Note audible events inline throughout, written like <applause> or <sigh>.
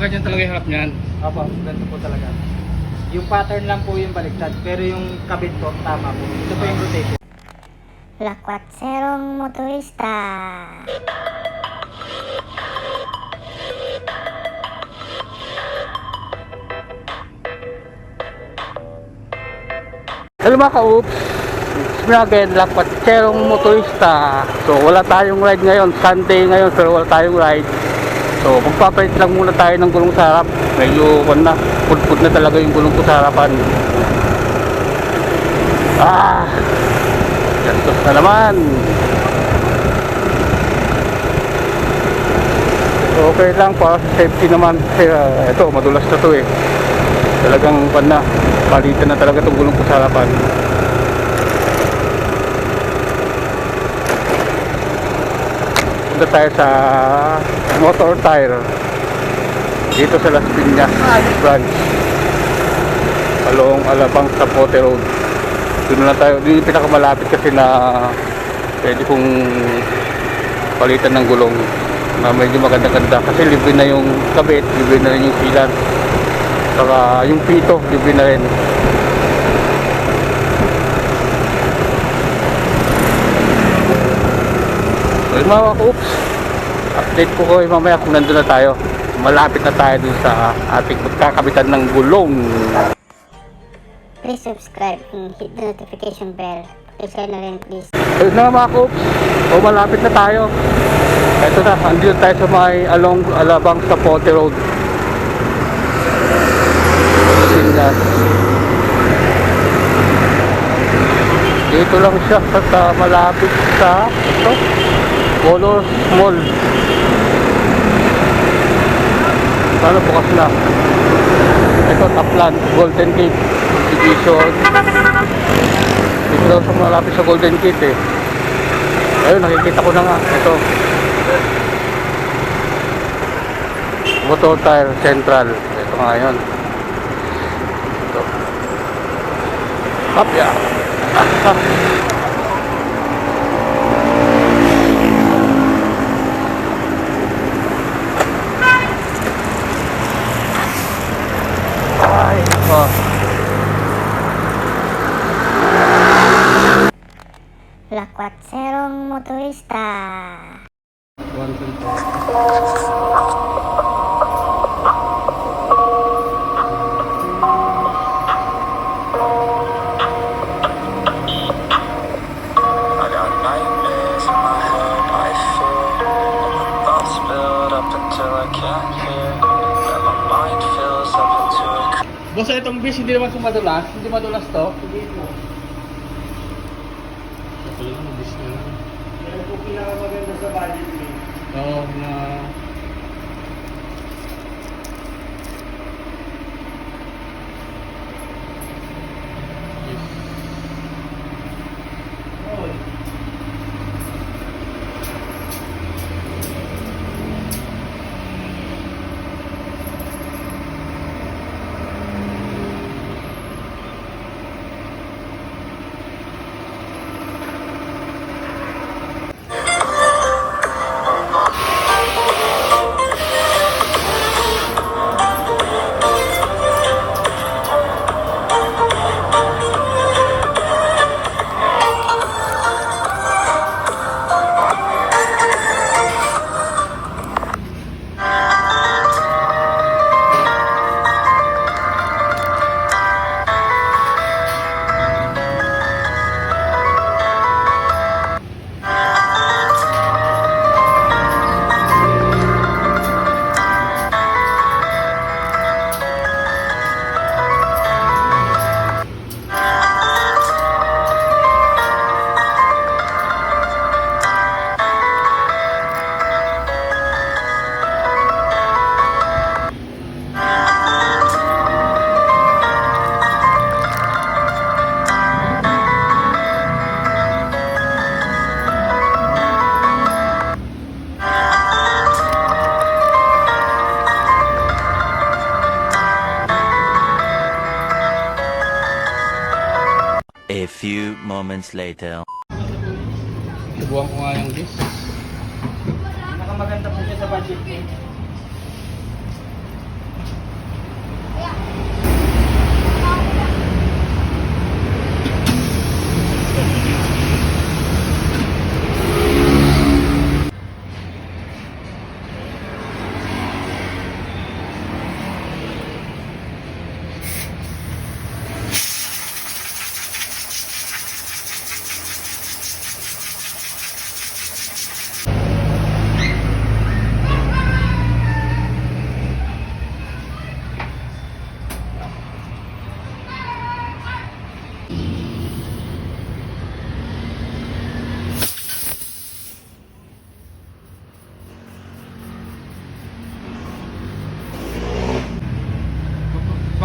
ganyan talaga yung harap niyan. Opo, ganito po talaga. Yung pattern lang po yung baliktad, pero yung kabit po, tama po. Ito po yung rotation. Lakwatserong motorista. Hello mga ka-oops! It's me again, Lakpatserong Motorista. So wala tayong ride ngayon, Sunday ngayon pero wala tayong ride. So magpapalit lang muna tayo ng gulong sa harap. Medyo kung na, pudpud na talaga yung gulong ko sa harapan. Ah! Gastos na naman! Okay lang para sa safety naman. Kasi ito, madulas na to eh. Talagang pan na. Palitan na talaga itong gulong ko sa harapan. Punta tayo sa motor tire. Dito sa Las Piñas branch. Along Alabang sa Pote Road. Doon na tayo. Doon yung pinakamalapit kasi na pwede kong palitan ng gulong na medyo maganda-ganda kasi libre na yung kabit, libre na rin yung sealant saka yung pito, libre na rin mga oops update ko kayo mamaya kung nandun na tayo malapit na tayo dun sa ating magkakabitan ng gulong Please subscribe and hit the notification bell. Pakishare na rin please. Ayun na mga coops. O malapit na tayo. Ito na, andito tayo sa may along Alabang sa Pote Road. Pinas. Dito lang siya sa, sa malapit sa ito, Colors Mall. Sana bukas na. Ito, Taplan, Golden Gate, Division. Dito daw sa malapit sa Golden Gate eh. Ayun, nakikita ko na nga. Ito. Motor Tire Central. Ito nga yun. Ito. Hop. Ah, ah. <laughs> up into a Boss, itong bis hindi naman ito madulas. Hindi madulas to. Hindi po. Ito lang ang bis na. Yan po pinakamaganda sa budget plane. Oo, na... A few moments later. Subukan ko nga yung bis. Pinakamaganda po siya sa budget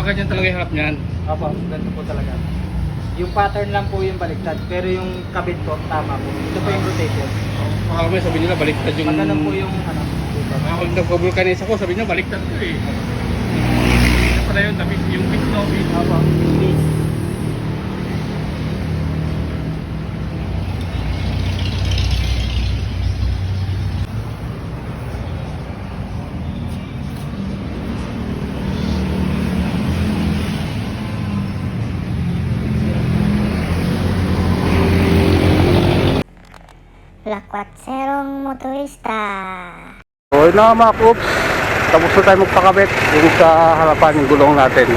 ganyan talaga yung harap niyan. Opo, ganito po talaga. Yung pattern lang po yung baliktad, pero yung kabit po, tama po. Ito po yung rotation. Baka may sabi nila baliktad yung... Pag ganun po yung ano, dito. Ako yung nagpabulkanis ako, sabi niya baliktad ko eh. Ito pala yun, tapi yung pitch no, pitch. Opo, base. Lakwatserong motorista. So yun na mga coops, tapos na tayo magpakabit yung sa harapan yung gulong natin.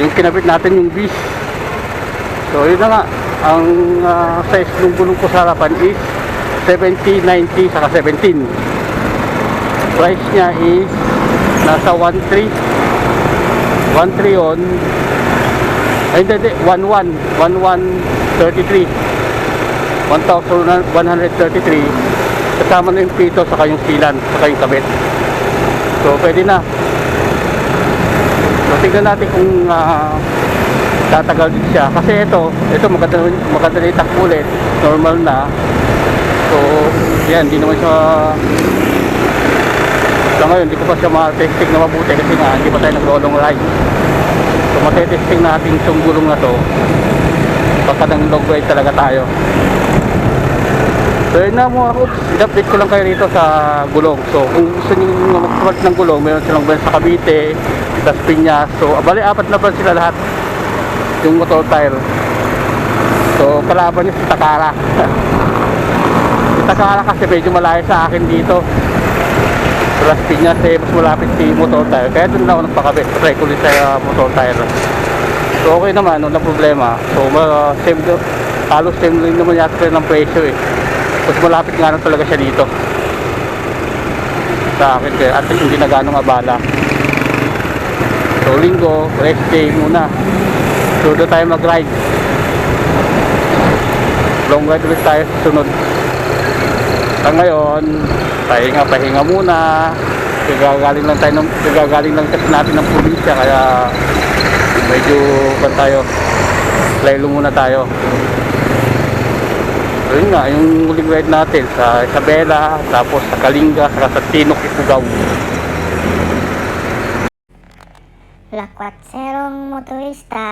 Yung kinabit natin yung bis. So yun na nga, ang ah, size ng gulong ko sa harapan is 70, 90, saka 17. Price niya is nasa 1.3. 1.3 yun. Ay hindi, hindi, 1.1. 1.133. 1,133 kasama na yung pito saka yung silan saka yung kabit. So pwede na. So tignan natin kung ah, tatagal din siya. Kasi ito ito maganda, maganda na itakbo ulit. Normal na. So yan hindi naman siya sa ngayon hindi ko pa siya ma-testing na mabuti kasi nga hindi pa tayo nag-long ride. So matitesting natin itong gulong na to. Baka ng long ride talaga tayo So yun na mga oops, in-update ko lang kayo rito sa gulong. So kung gusto nyo magpapalit ng gulong, meron silang brand sa Cavite, Las Piñas. So abali apat na brand sila lahat. Yung motor tire. So kalaban niya si Takara. <laughs> si Takara kasi medyo malayo sa akin dito. Sa Las Piñas eh, mas malapit si motor tire. Kaya doon na ako nagpakabit. Try ko rin sa uh, motor tire. So okay naman, walang problema. So ma- same, halos same rin naman yata ng presyo eh. Mas malapit nga lang talaga siya dito. Sa akin kaya at hindi na ganong abala. So linggo, rest day muna. So doon tayo mag-ride. Long ride ulit tayo sa sunod. Sa ngayon, pahinga, pahinga muna. Gagagaling lang tayo ng, gagagaling lang kasi natin ng probinsya kaya medyo pa tayo. Laylo muna tayo. So yun nga, yung huling ride natin sa Isabela, tapos sa Kalinga, saka sa Tinok, Ifugao. Lakwatserong motorista.